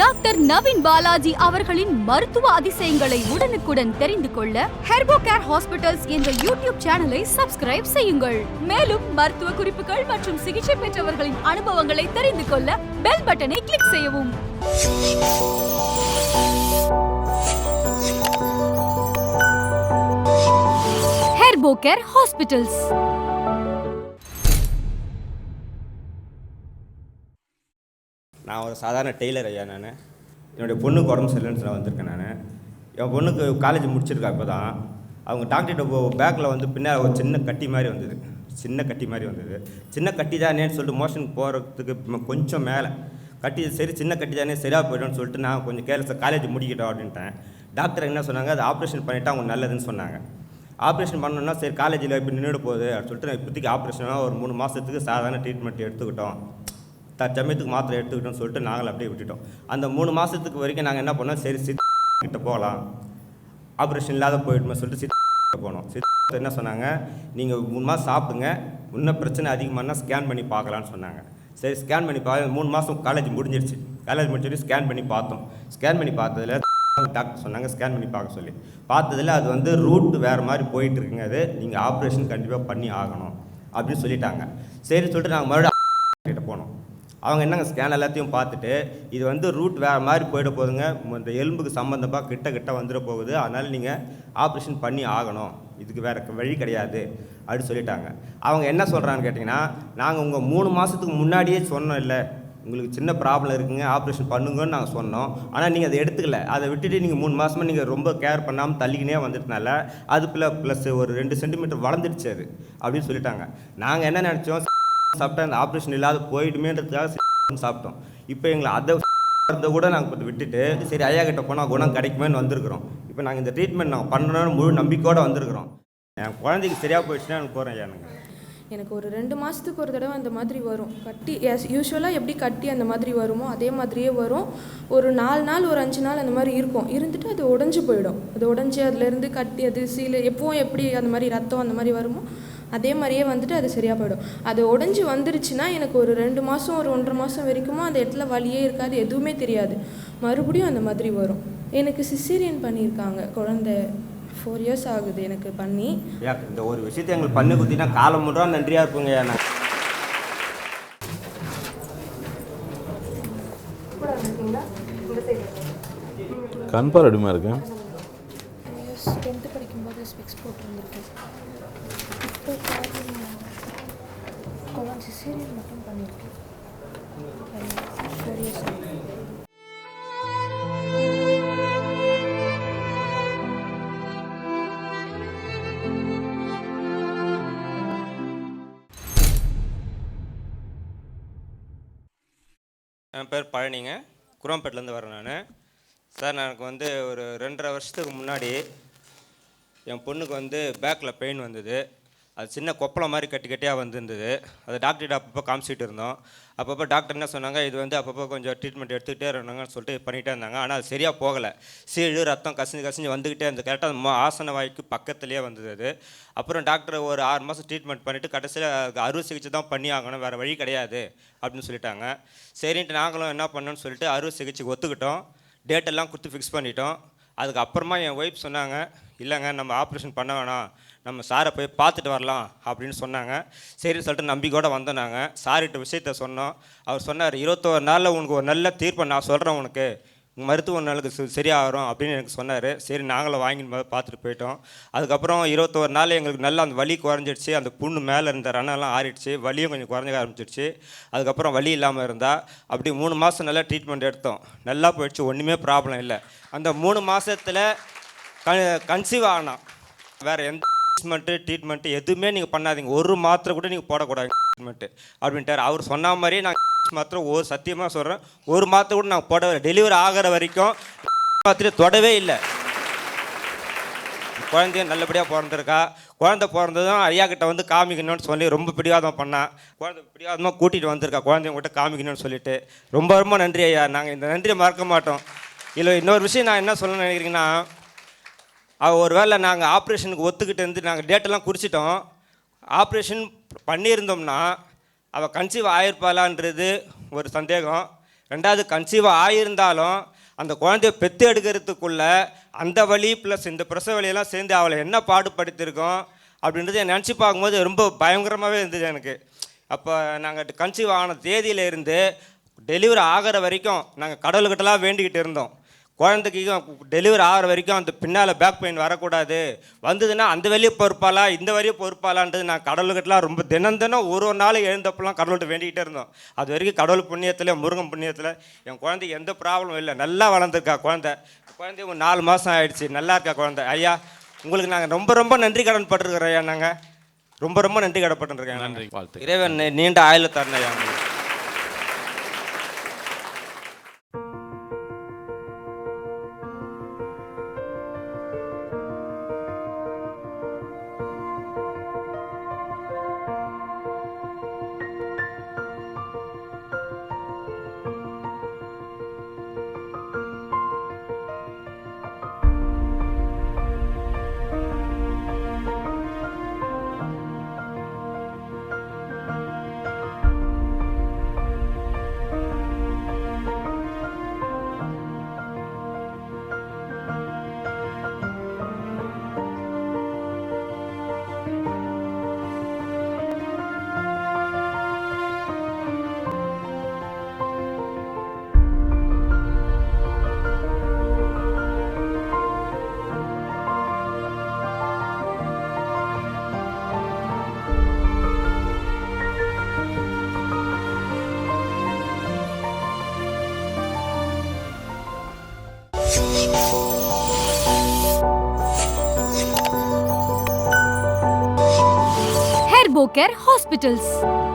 Doctor Naveen Balaji அவர்களின் மருத்துவ அதிசயங்களை உடனுக்குடன் தெரிந்து கொள்ள ஹெர்போ கேர் ஹாஸ்பிட்டல்ஸ் என்ற யூடியூப் சேனலை சப்ஸ்கிரைப் செய்யுங்கள். மேலும் மருத்துவ குறிப்புகள் மற்றும் சிகிச்சை பெற்றவர்களின் அனுபவங்களை தெரிந்து கொள்ள பெல் பட்டனை கிளிக் செய்யவும். Herbo care hospitals. நான் ஒரு சாதாரண டெய்லர் ஐயா நான். என்னுடைய பொண்ணுக்கு உடம்பு சரியில்லைன்னு சொல்ல வந்திருக்கேன் நான். என் பொண்ணுக்கு காலேஜ் முடிச்சிருக்கா இப்போ தான். அவங்க டாக்டர்கிட்ட போ பேக்கில் வந்து பின்னால் ஒரு சின்ன கட்டி மாதிரி வந்தது. சின்ன கட்டி மாதிரி வந்தது. சின்ன கட்டி தானேன்னு சொல்லிட்டு மோஷன் போகிறதுக்கு கொஞ்சம் மேலே. கட்டி சரி சின்ன கட்டி தானே சரியாக போய்டும்னு சொல்லிட்டு நான் கொஞ்சம் கேர்லெஸ் காலேஜ் முடிக்கிட்டோம் அப்படின்ட்டேன். டாக்டர் என்ன சொன்னாங்க? அது ஆப்ரேஷன் பண்ணிவிட்டு அவங்க நல்லதுன்னு சொன்னாங்க. ஆப்ரேஷன் பண்ணணும்னா சரி காலேஜில் இப்போ நின்றுட போகுது அப்படின்னு சொல்லிட்டு நான் இப்போதைக்கு ஆப்ரேஷனாக ஒரு மூணு மாதத்துக்கு சாதாரண ட்ரீட்மெண்ட் எடுத்துக்கிட்டோம். தற்சமயத்துக்கு மாத்திரை எடுத்துக்கிட்டோம்னு சொல்லிட்டு நாங்கள் அப்படியே விட்டுட்டோம். அந்த மூணு மாதத்துக்கு வரைக்கும் நாங்கள் என்ன பண்ணோம்? சரி சித்த கிட்ட போகலாம். ஆப்ரேஷன் இல்லாத போயிடுமே சொல்லிட்டு சித்த போனோம். சித்த என்ன சொன்னாங்க? நீங்கள் மூணு மாதம் சாப்பிடுங்க. இன்னும் பிரச்சனை அதிகமானா ஸ்கேன் பண்ணி பார்க்கலான்னு சொன்னாங்க. சரி ஸ்கேன் பண்ணி பா மூணு மாதம் காலேஜ் முடிஞ்சிருச்சு. காலேஜ் முடிச்சிட்டு ஸ்கேன் பண்ணி பார்த்தோம். ஸ்கேன் பண்ணி பார்த்ததுல டாக்டர் சொன்னாங்க ஸ்கேன் பண்ணி பார்க்க சொல்லி. பார்த்ததுல அது வந்து ரூட் வேறு மாதிரி போயிட்டுருக்குங்க அது. நீங்கள் ஆப்ரேஷன் கண்டிப்பாக பண்ணி ஆகணும் அப்படின்னு சொல்லிட்டாங்க. சரி சொல்லிட்டு நாங்கள் மறுபடியும் அவங்க என்னங்க ஸ்கேன் எல்லாத்தையும் பார்த்துட்டு இது வந்து ரூட் வேறு மாதிரி போயிட போகுதுங்க. இந்த எலும்புக்கு சம்மந்தமாக கிட்ட கிட்ட வந்துட போகுது. அதனால் நீங்கள் ஆப்ரேஷன் பண்ணி ஆகணும். இதுக்கு வேறு வழி கிடையாது அப்படின்னு சொல்லிட்டாங்க. அவங்க என்ன சொல்கிறான்னு கேட்டிங்கன்னா நாங்கள் உங்கள் மூணு மாதத்துக்கு முன்னாடியே சொன்னோம் இல்லை. உங்களுக்கு சின்ன ப்ராப்ளம் இருக்குங்க ஆப்ரேஷன் பண்ணுங்கன்னு நாங்கள் சொன்னோம். ஆனால் நீங்கள் அதை எடுத்துக்கல. அதை விட்டுட்டு நீங்கள் மூணு மாதமாக நீங்கள் ரொம்ப கேர் பண்ணாமல் தள்ளிக்கினே வந்துட்டனால அதுக்குள்ளே ப்ளஸ் ஒரு ரெண்டு சென்டிமீட்டர் வளர்ந்துடுச்சு அது அப்படின்னு சொல்லிட்டாங்க. நாங்கள் என்ன நினச்சோம் சாப்பிட்டா அந்த ஆப்ரேஷன் இல்லாத போயிடுமேன்றதுக்காக சாப்பிட்டோம். இப்போ எங்களை அதை அதை கூட நாங்கள் இப்போ விட்டுட்டு சரி ஐயா கிட்ட போனால் குணம் கிடைக்குமேன்னு வந்திருக்கிறோம். இப்போ நாங்கள் இந்த ட்ரீட்மெண்ட் நாங்கள் பண்ணணும்னு முழு நம்பிக்கையோடு வந்திருக்கிறோம். என் குழந்தைக்கு சரியாக போயிடுச்சுன்னா எனக்கு போகிறேன் ஐயா எனக்கு. ஒரு ரெண்டு மாதத்துக்கு ஒரு தடவை அந்த மாதிரி வரும். கட்டி எஸ் யூஸ்வலாக எப்படி கட்டி அந்த மாதிரி வருமோ அதே மாதிரியே வரும். ஒரு நாலு நாள் ஒரு அஞ்சு நாள் அந்த மாதிரி இருக்கும். இருந்துட்டு அது உடஞ்சி போயிடும். அது உடஞ்சி அதுலேருந்து கட்டி அது சீல எப்பவும் எப்படி அந்த மாதிரி ரத்தம் அந்த மாதிரி வருமோ அதே மாதிரியே வந்துட்டு அது சரியாக போயிடும். அது உடஞ்சி வந்துருச்சுன்னா எனக்கு ஒரு ரெண்டு மாதம் ஒரு ஒன்றரை மாதம் வரைக்குமோ அந்த இடத்துல வலியே இருக்காது எதுவுமே தெரியாது. மறுபடியும் அந்த மாதிரி வரும். எனக்கு சிசேரியன் பண்ணியிருக்காங்க. குழந்தை ஃபோர் இயர்ஸ் ஆகுது எனக்கு பண்ணி. இந்த ஒரு விஷயத்தை எங்களுக்கு பண்ணி கொடுத்தீங்கன்னா காலம் முன்றா நன்றியாக இருப்போங்க நான். கண் பார்வையுமா இருக்கு டென்த்து படிக்கும்போது ஸ்பெக்ஸ் போட்டிருந்துருக்கேன். இப்போ குழந்தை சிசேரியன் மட்டும் பண்ணியிருக்கேன். ஃபோர் இயர்ஸ் என் பேர் பழனிங்க. குரம்பேட்டிலேருந்து வரேன் நான். சார் எனக்கு வந்து ஒரு ரெண்டரை வருஷத்துக்கு முன்னாடி என் பொண்ணுக்கு வந்து பேக்கில் பெயின் வந்தது. அது சின்ன கொப்பளம் மாதிரி கட்டி கட்டியாக வந்திருந்தது. அது டாக்டர்கிட்ட அப்பப்போ காமிச்சிட்டு இருந்தோம். அப்பப்போ டாக்டர் என்ன சொன்னாங்க இது வந்து அப்பப்போ கொஞ்சம் ட்ரீட்மெண்ட் எடுத்துக்கிட்டே இருந்தாங்கன்னு சொல்லிட்டு பண்ணிகிட்டே இருந்தாங்க. ஆனால் அது சரியாக போகலை. சீழு ரத்தம் கசிஞ்சு கசிஞ்சு வந்துக்கிட்டே இருந்தது. கரெக்டாக அந்த ஆசன வாய்க்கு பக்கத்துலேயே வந்தது அது. அப்புறம் டாக்டர் ஒரு ஆறு மாதம் ட்ரீட்மெண்ட் பண்ணிவிட்டு கடைசியில் அறுவை சிகிச்சை தான் பண்ணி ஆகணும். வேறு வழி கிடையாது அப்படின்னு சொல்லிட்டாங்க. சரின்ட்டு நாங்களும் என்ன பண்ணோன்னு சொல்லிட்டு அறுவை சிகிச்சைக்கு ஒத்துக்கிட்டோம். டேட்டெல்லாம் கொடுத்து ஃபிக்ஸ் பண்ணிட்டோம். அதுக்கப்புறமா என் ஒய்ஃப் சொன்னாங்க இல்லைங்க நம்ம ஆப்ரேஷன் பண்ண வேணாம். நம்ம சாரை போய் பார்த்துட்டு வரலாம் அப்படின்னு சொன்னாங்க. சரின்னு சொல்லிட்டு நம்பிக்கையோட வந்தோம் நாங்கள் சார்கிட்ட விஷயத்த சொன்னோம். அவர் சொன்னார் இருபத்தோரு நாளில் உனக்கு ஒரு நல்ல தீர்ப்பை நான் சொல்கிறேன் உனக்கு. மருத்துவ நாளுக்கு சு- சரியாகும் அப்படின்னு எனக்கு சொன்னார். சரி நாங்களும் வாங்கி பார்த்துட்டு போயிட்டோம். அதுக்கப்புறம் இருபத்தோரு நாள் எங்களுக்கு நல்லா அந்த வலி குறைஞ்சிடுச்சு. அந்த புண்ணு மேலே இருந்த ரணம்லாம் ஆறிடுச்சு. வலியும் கொஞ்சம் குறைஞ்ச ஆரம்பிச்சிடுச்சு. அதுக்கப்புறம் வலி இல்லாமல் இருந்தால் அப்படி மூணு மாதம் நல்லா ட்ரீட்மெண்ட் எடுத்தோம். நல்லா போயிடுச்சு. ஒன்றுமே ப்ராப்ளம் இல்லை. அந்த மூணு மாதத்தில் கன்சீவ் ஆனால் வேறு எந்த ட்ரீட்மெண்ட்டு ட்ரீட்மெண்ட்டு எதுவுமே நீங்கள் பண்ணாதீங்க. ஒரு மாத்திரை கூட நீங்கள் போடக்கூடாது. ட்ரீட்மெண்ட்டு அப்படின்ட்டார். அவர் சொன்ன மாதிரியே நான் மாத்திரை ஒரு சத்தியமாக சொல்கிறேன் ஒரு மாத்திரை கூட நான் போட டெலிவரி ஆகிற வரைக்கும் மாத்திரை தொடவே இல்லை. குழந்தைய நல்லபடியாக பிறந்திருக்கா. குழந்தை பிறந்ததும் ஐயா கிட்ட வந்து காமிக்கணும்னு சொல்லி ரொம்ப பிடிவாதம் பண்ணான் குழந்தை பிடிவாதமாக கூட்டிகிட்டு வந்திருக்கா. குழந்தைய கிட்ட காமிக்கணும்னு சொல்லிட்டு. ரொம்ப ரொம்ப நன்றி ஐயா. நாங்கள் இந்த நன்றியை மறக்க மாட்டோம். இல்லை இன்னொரு விஷயம் நான் என்ன சொல்லணும்னு நினைக்கிறீங்கன்னா ஒரு வேளை நாங்கள் ஆப்ரேஷனுக்கு ஒத்துக்கிட்டு இருந்து நாங்கள் டேட்டெல்லாம் குறிச்சிட்டோம். ஆப்ரேஷன் பண்ணியிருந்தோம்னா அவள் கன்சீவ் ஆயிருப்பாளான்றது ஒரு சந்தேகம். ரெண்டாவது கன்சீவ் ஆகியிருந்தாலும் அந்த குழந்தைய பெற்று எடுக்கிறதுக்குள்ள அந்த வழி ப்ளஸ் இந்த பிரசவ வழியெல்லாம் சேர்ந்து அவளை என்ன பாடுபடுத்திருக்கோம் அப்படின்றத நினச்சி பார்க்கும்போது ரொம்ப பயங்கரமாகவே இருந்தது எனக்கு. அப்போ நாங்கள் கன்சீவ் ஆன தேதியில இருந்து டெலிவரி ஆகிற வரைக்கும் நாங்கள் கடவுள்கிட்டலாம் வேண்டிக்கிட்டு இருந்தோம். குழந்தைக்கு டெலிவரி ஆகிற வரைக்கும் அந்த பின்னால் பேக் பெயின் வரக்கூடாது. வந்ததுன்னா அந்த வழியை பொறுப்பாளா இந்த வழியை பொறுப்பாளான்றது நான் கடவுள்கிட்டலாம் ரொம்ப தினம் தினம் ஒரு ஒரு நாள் எழுந்தப்பெல்லாம் கடவுள்கிட்ட வேண்டிக்கிட்டே இருந்தோம். அது வரைக்கும் கடவுள் புண்ணியத்தில் முருகன் புண்ணியத்தில் என் குழந்தைக்கு எந்த ப்ராப்ளமும் இல்லை. நல்லா வளர்ந்துருக்கா குழந்தை. குழந்தை ஒரு நாலு மாதம் ஆயிடுச்சு. நல்லா இருக்கா குழந்தை? ஐயா உங்களுக்கு நாங்கள் ரொம்ப ரொம்ப நன்றி கடன் பட்டிருக்கிறோம் ஐயா நாங்கள் ரொம்ப ரொம்ப நன்றி கடப்பட்டுருக்கேன் நன்றி. வாழ்த்து இறைவன் நீண்ட ஆயுள தரணும் ஐயா உங்களுக்கு ஹெர்போ கேர் ஹாஸ்பிட்டல்ஸ்